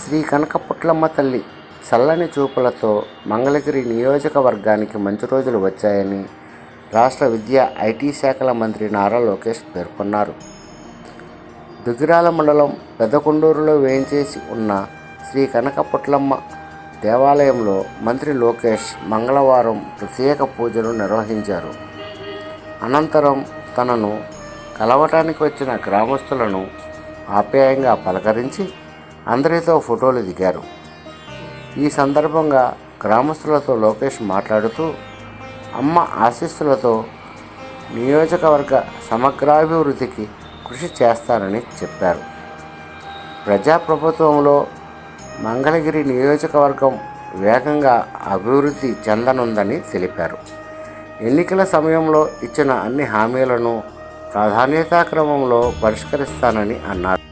శ్రీ కనకపుట్లమ్మ తల్లి చల్లని చూపులతో మంగళగిరి నియోజకవర్గానికి మంచి రోజులు వచ్చాయని రాష్ట్ర విద్యా ఐటీ శాఖల మంత్రి నారా లోకేష్ పేర్కొన్నారు. దుగిరాల మండలం పెద్దకొండూరులో వేయించేసి ఉన్న శ్రీ కనకపుట్లమ్మ దేవాలయంలో మంత్రి లోకేష్ మంగళవారం ప్రత్యేక పూజలు నిర్వహించారు. అనంతరం తనను కలవటానికి వచ్చిన గ్రామస్తులను ఆప్యాయంగా పలకరించి అందరితో ఫోటోలు దిగారు. ఈ సందర్భంగా గ్రామస్తులతో లోకేష్ మాట్లాడుతూ అమ్మ ఆశీస్సులతో నియోజకవర్గ సమగ్రాభివృద్ధికి కృషి చేస్తానని చెప్పారు. ప్రజాప్రభుత్వంలో మంగళగిరి నియోజకవర్గం వేగంగా అభివృద్ధి చెందనుందని తెలిపారు. ఎన్నికల సమయంలో ఇచ్చిన అన్ని హామీలను ప్రాధాన్యతా క్రమంలో పరిష్కరిస్తానని అన్నారు.